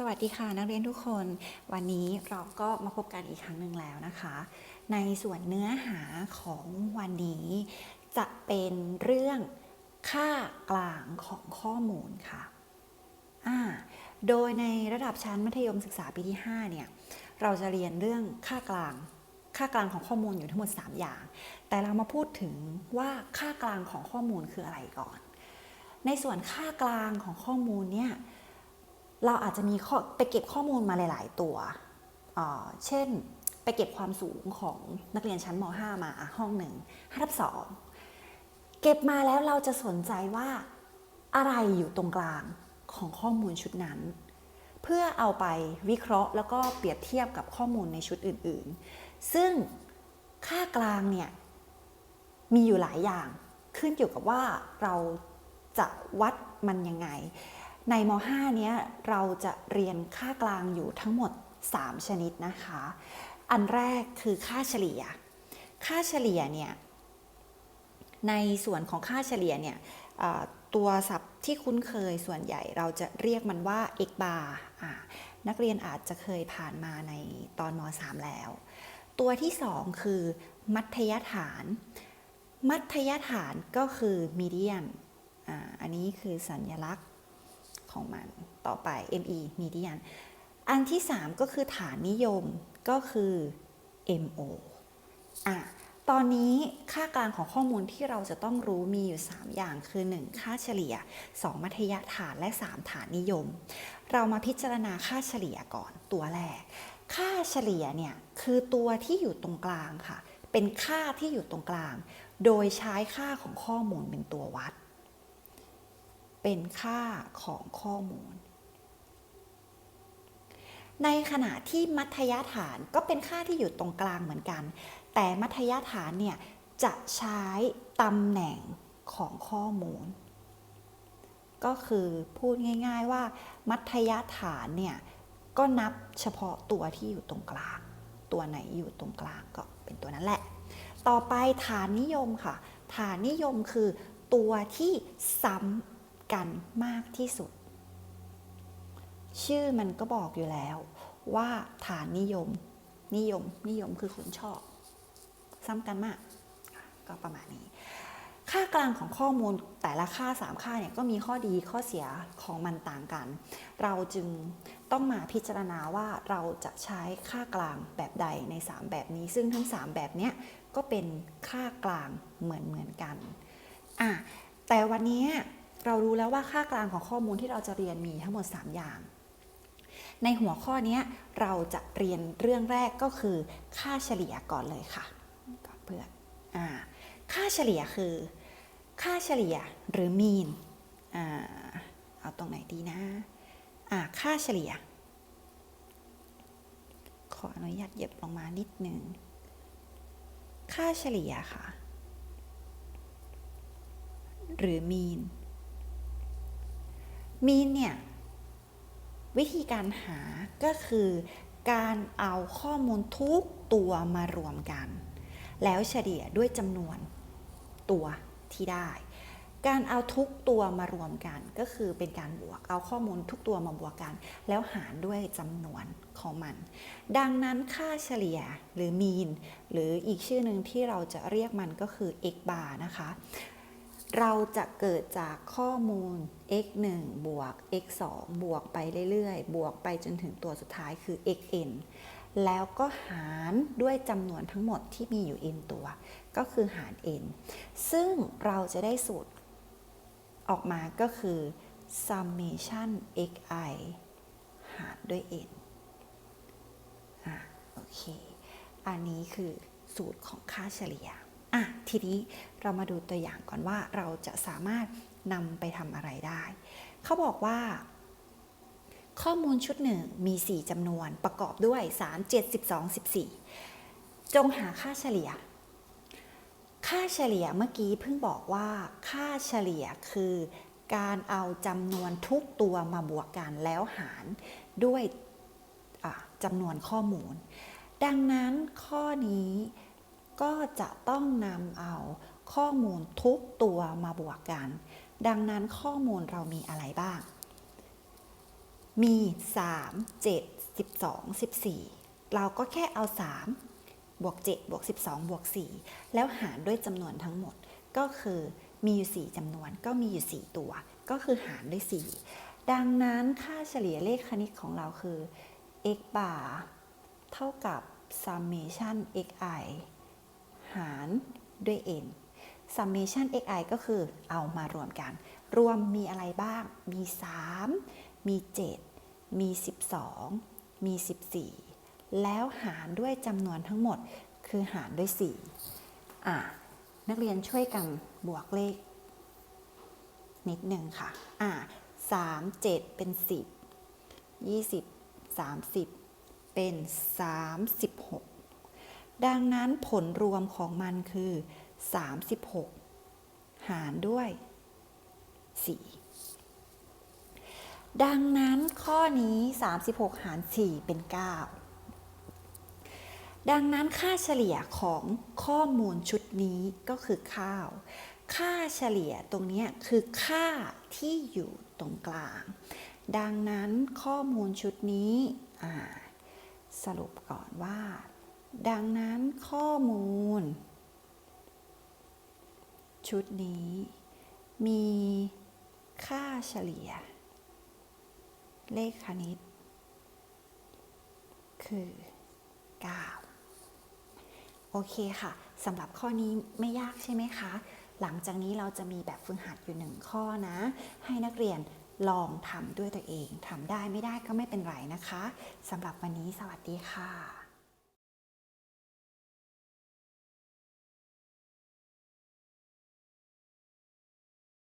สวัสดีค่ะนักเรียนทุกคน วันนี้เราก็มาพบกันอีกครั้งหนึ่งแล้วนะคะ ในส่วนเนื้อหาของวันนี้ จะเป็นเรื่องค่ากลางของข้อมูลค่ะอ่าโดยในระดับชั้นมัธยมศึกษาปีที่ 5 เนี่ย เราจะเรียนเรื่องค่ากลาง ค่ากลางของข้อมูลอยู่ทั้งหมด 3 อย่าง แต่เรามาพูดถึงว่าค่ากลางของข้อมูลคืออะไรก่อน ในส่วนค่ากลางของข้อมูลเนี่ย เราอาจจะมีข้อไปเก็บข้อมูลมาหลาย ๆ ตัวเเช่นไปเก็บความสูงของนักเรียนชั้นม 5 มาห้องหนึ่งห้าทับสองเก็บมาแล้วเราจะสนใจว่าอะไรอยู่ตรงกลางของข้อมูลชุดนั้น เพื่อเอาไปวิเคราะห์แล้วก็เปรียบเทียบกับข้อมูลในชุดอื่น ๆ ซึ่งค่ากลางเนี่ยมีอยู่หลายอย่างขึ้นอยู่กับว่าเราจะวัดมันยังไง ในม .5 เนี้ยเราจะเรียนค่ากลางอยู่ทั้งหมด 3 ชนิดนะคะ อันแรกคือค่าเฉลี่ย ค่าเฉลี่ยเนี่ยในส่วนของค่าเฉลี่ยเนี่ยตัวศัพท์ที่คุ้นเคยส่วนใหญ่เราจะเรียกมันว่า x bar อ่านักเรียนอาจจะเคยผ่านมาในตอนม .3 แล้ว ตัวที่ 2 คือ มัธยฐาน มัธยฐานก็คือ median ออันนี้คือสัญลักษณ์ ของมันต่อไป ME median อันที่ 3 ก็คือฐานนิยมก็คือ MO อะตอนนี้ค่ากลางของข้อมูลที่เราจะต้องรู้มีอยู่ 3 อย่างคือ 1 ค่าเฉลี่ย 2 มัธยฐานและ 3 ฐานนิยม เรามาพิจารณาค่าเฉลี่ยก่อนตัวแรก ค่าเฉลี่ยเนี่ยคือตัวที่อยู่ตรงกลางค่ะ เป็นค่าที่อยู่ตรงกลาง โดยใช้ค่าของข้อมูลเป็นตัววัด เป็นค่าของข้อมูล ในขณะที่มัธยฐานก็เป็นค่าที่อยู่ตรงกลางเหมือนกัน แต่มัธยฐานเนี่ยจะใช้ตำแหน่งของข้อมูล ก็คือพูดง่าย ๆว่า มัธยฐานเนี่ยก็นับเฉพาะตัวที่อยู่ตรงกลาง ตัวไหนอยู่ตรงกลางก็เป็นตัวนั้นแหละ ต่อไปฐานนิยมค่ะ ฐานนิยมคือตัวที่ซ้ำ กันมากที่สุด ชื่อมันก็บอกอยู่แล้ว ว่าฐานนิยม นิยม นิยมคือคนชอบ ซ้ำกันมาก ก็ประมาณนี้ ค่ากลางของข้อมูลแต่ละค่า 3 ค่าเนี่ยก็มีข้อดีข้อเสียของมันต่างกัน เราจึงต้องมาพิจารณาว่าเราจะใช้ค่ากลางแบบใดใน 3 แบบนี้ ซึ่งทั้ง 3 แบบเนี้ยก็เป็นค่ากลางเหมือนเหมือนกันอะแต่วันนี้ เรารู้แล้วว่าค่ากลางของข้อมูลที่เราจะเรียนมีทั้งหมด 3 อย่าง ในหัวข้อนี้เราจะเรียนเรื่องแรกก็คือ ค่าเฉลี่ยก่อนเลยค่ะก่อนเพื่อนอค่าเฉลี่ยคือ ค่าเฉลี่ยหรือ mean อ่าเอาตรงไหนดีนะค่าเฉลี่ย ขออนุญาตเหยียบลงมานิดหนึ่งค่าเฉลี่ยค่ะ หรือมีน mean mean เนี่ย วิธีการหาก็คือการเอาข้อมูลทุกตัวมารวมกัน แล้วเฉลี่ยด้วยจำนวนตัวที่ได้ การเอาทุกตัวมารวมกันก็คือเป็นการบวกเอาข้อมูลทุกตัวมาบวกกัน แล้วหารด้วยจำนวนของมัน ดังนั้นค่าเฉลี่ยหรือ mean หรืออีกชื่อหนึ่งที่เราจะเรียกมันก็คือ x bar นะคะ เราจะเกิดจากข้อมูล x 1บวก x 2บวกไปเรื่อยๆ บวกไปจนถึงตัวสุดท้ายคือ xn แล้วก็หารด้วยจำนวนทั้งหมดที่มีอยู่ n ตัว ก็คือหาร n ซึ่งเราจะได้สูตรออกมาก็คือ summation xi หารด้วย n อะโอเค อันนี้คือสูตรของค่าเฉลี่ย อะทีนี้เรามาดูตัวอย่างก่อนว่าเราจะสามารถนำไปทำอะไรได้ เขาบอกว่า ข้อมูลชุดหนึ่งมี 4จำนวนประกอบด้วย 3 7 12 14 จงหาค่าเฉลี่ย ค่าเฉลี่ยเมื่อกี้เพิ่งบอกว่า ค่าเฉลี่ยคือการเอาจำนวนทุกตัวมาบวกกันแล้วหารด้วยจำนวนข้อมูล ดังนั้นข้อนี้ ก็จะต้องนำเอาข้อมูลทุกตัวมาบวกกัน ดังนั้นข้อมูลเรามีอะไรบ้าง มี 3 7 12 14 เราก็แค่เอา 3 บวก 7 บวก 12 บวก 4 แล้วหารด้วยจำนวนทั้งหมดก็คือมีอยู่ 4จำนวนก็มีอยู่ 4 ตัว ก็คือหารด้วย 4 ดังนั้นค่าเฉลี่ยเลขคณิตของเราคือ x bar เท่ากับ summation xi หารด้วย n summation xi ก็คือเอามารวมกัน รวมมีอะไรบ้าง มี 3 มี 7 มี 12 มี 14 แล้วหารด้วยจำนวนทั้งหมดคือหารด้วย 4 อะ นักเรียนช่วยกันบวกเลข นิดหนึ่งค่ะ อะ3 7 เป็น 10 20 30 เป็น 36 ดังนั้นผลรวมของมันคือ 36 หารด้วย 4 ดังนั้นข้อนี้ 36 หาร 4 เป็น 9 ดังนั้นค่าเฉลี่ยของข้อมูลชุดนี้ก็คือข้าว ค่าเฉลี่ยตรงนี้คือค่าที่อยู่ตรงกลาง ดังนั้นข้อมูลชุดนี้สรุปก่อนว่า ดังนั้นข้อมูล ชุดนี้มีค่าเฉลี่ย เลขคณิต คือ 9 โอเคค่ะสำหรับข้อนี้ไม่ยากใช่ไหมคะ หลังจากนี้เราจะมีแบบฝึกหัดอยู่หนึ่งข้อนะ ให้นักเรียนลองทำด้วยตัวเองทำได้ไม่ได้ก็ไม่เป็นไรนะคะสำหรับวันนี้สวัสดีค่ะ